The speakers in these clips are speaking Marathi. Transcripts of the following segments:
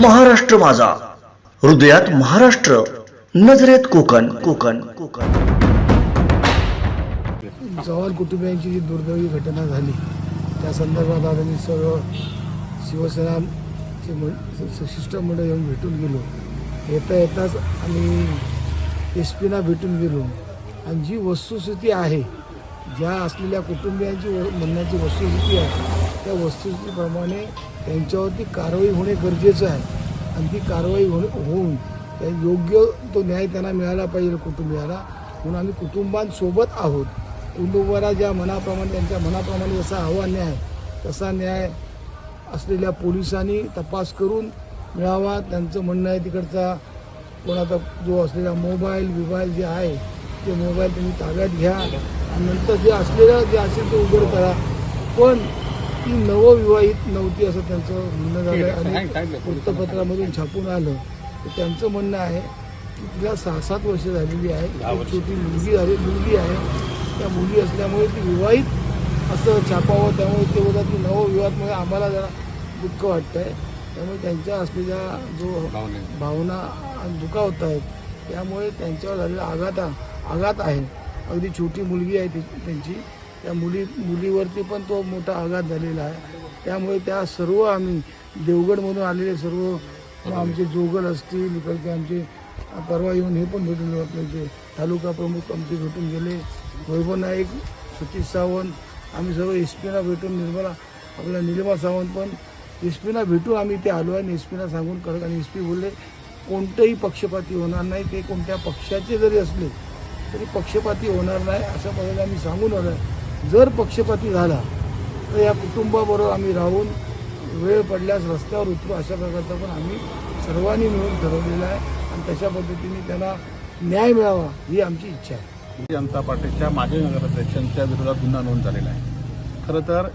महाराष्ट्र माझा. हृदयात महाराष्ट्र नजरेत कोकण कोकण कोकण. चव्हाण कुटुंबियांची जी दुर्दैवी घटना झाली त्या संदर्भात आता आम्ही सर्व शिवसेनाचे शिष्टमंडळ येऊन भेटून गेलो. येता येताच आम्ही एस पीना भेटून गेलो. आणि जी वस्तुस्थिती आहे ज्या असलेल्या कुटुंबियांची व- म्हणण्याची वस्तुस्थिती आहे त्या वस्तुस्थितीप्रमाणे त्यांच्यावरती कारवाई होणे गरजेचं आहे. आणि ती कारवाई होणे होऊन त्या योग्य तो न्याय त्यांना मिळाला पाहिजे कुटुंबियाला. म्हणून आम्ही कुटुंबांसोबत आहोत. कुटुंबाला ज्या मनाप्रमाणे त्यांच्या मनाप्रमाणे जसा हवा न्याय तसा न्याय असलेल्या पोलिसांनी तपास करून मिळावा. त्यांचं म्हणणं आहे तिकडचा कोणाचा जो असलेला मोबाईल विबाईल जे आहे ते मोबाईल तुम्ही ताब्यात घ्या. आणि नंतर जे असलेलं जे असेल ते उघड करा. पण ती नवविवाहित नव्हती असं त्यांचं म्हणणं झालं. आणि वृत्तपत्रामधून छापून आलं. तर त्यांचं म्हणणं आहे की तिला सहा सात वर्ष झालेली आहे. छोटी मुलगी झाली मुलगी आहे. त्या मुली असल्यामुळे ती विवाहित असं छापावं. त्यामुळे ते बोलतात की नवविवाहामुळे आम्हाला जरा दुःख वाटतंय. त्यामुळे त्यांच्या असलेल्या जो भावना. आणि दुखावत आहेत त्यामुळे त्यांच्यावर झालेला आघात आघात आहे. अगदी छोटी मुलगी आहे ती त्यांची. त्या मुली मुलीवरती पण तो मोठा आघात झालेला आहे. त्यामुळे त्या सर्व आम्ही देवगडमधून आलेले सर्व आमचे जोगल असतील इकडचे आमचे परवा येऊन हे पण भेटून आपले तालुका प्रमुख आमचे भेटून गेले. वैभव नाईक सतीश सावंत आम्ही सर्व एस पीना भेटून निर्मला आपल्या निलिमा सावंत पण एस पीना भेटून आम्ही ते आलो आहे आणि एस पीना सांगून करत आणि एस पी बोलले कोणतंही पक्षपाती होणार नाही ते कोणत्या पक्षाचे जरी असले तरी पक्षपाती होणार नाही अशा पद्धतीने आम्ही सांगून आलो आहे जर पक्षपाती झाला तर या कुटुंबाबरोबर आम्ही राहून वेळ पडल्यास रस्त्यावर उतरू अशा प्रकारचा पण आम्ही सर्वांनी मिळून ठरवलेला आहे. आणि तशा पद्धतीने त्याला न्याय मिळावा ही आमची इच्छा आहे. जनता पार्टीच्या माजी नगराध्यक्षांच्या विरोधात गुन्हा नोंद झालेला आहे. खरं तर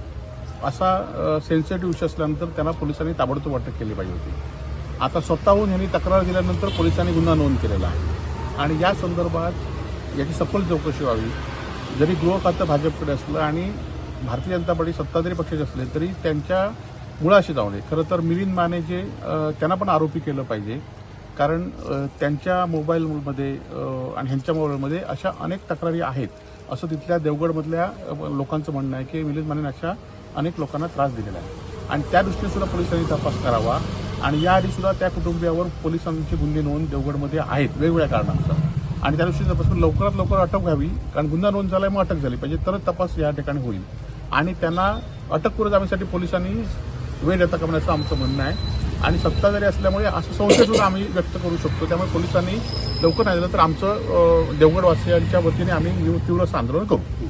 असा सेन्सिटिव्ह विषय असल्यानंतर त्यांना पोलिसांनी ताबडतोब अटक केली पाहिजे होती. आता स्वतःहून यांनी तक्रार दिल्यानंतर पोलिसांनी गुन्हा नोंद केलेला आहे. आणि या संदर्भात याची सखोल चौकशी व्हावी. जरी गृह खातं भाजपकडे असलं आणि भारतीय जनता पार्टी सत्ताधारी पक्षाचे असले तरी त्यांच्या मुळाशी जाऊ नये. खरं तर मिलिंद माने जे त्यांना पण आरोपी केलं पाहिजे. कारण त्यांच्या मोबाईलमध्ये आणि ह्यांच्या मोबाईलमध्ये अशा अनेक तक्रारी आहेत. असं तिथल्या देवगडमधल्या लोकांचं म्हणणं आहे की मिलिंद माने अशा अनेक लोकांना त्रास दिलेला आहे. आणि त्या दृष्टीने सुद्धा पोलिसांनी तपास करावा. आणि याआधी सुद्धा त्या कुटुंबियावर पोलिसांची गुन्हे नोंद देवगडमध्ये आहेत. वेगवेगळ्या कारणांचा आणि त्या दृष्टीने तपासून लवकरात लवकर अटक व्हावी कारण गुन्हा नोंद झाला मग अटक झाली पाहिजे. तरच तपास या ठिकाणी होईल. आणि त्यांना अटक करू जाण्यासाठी पोलिसांनी वेळ देता करण्याचं आमचं म्हणणं आहे. आणि सत्ताधारी असल्यामुळे असं संशय सुद्धा आम्ही व्यक्त करू शकतो. त्यामुळे पोलिसांनी लवकर नाही दिलं तर आमचं देवगडवासियांच्या वतीने आम्ही तीव्र आंदोलन करू.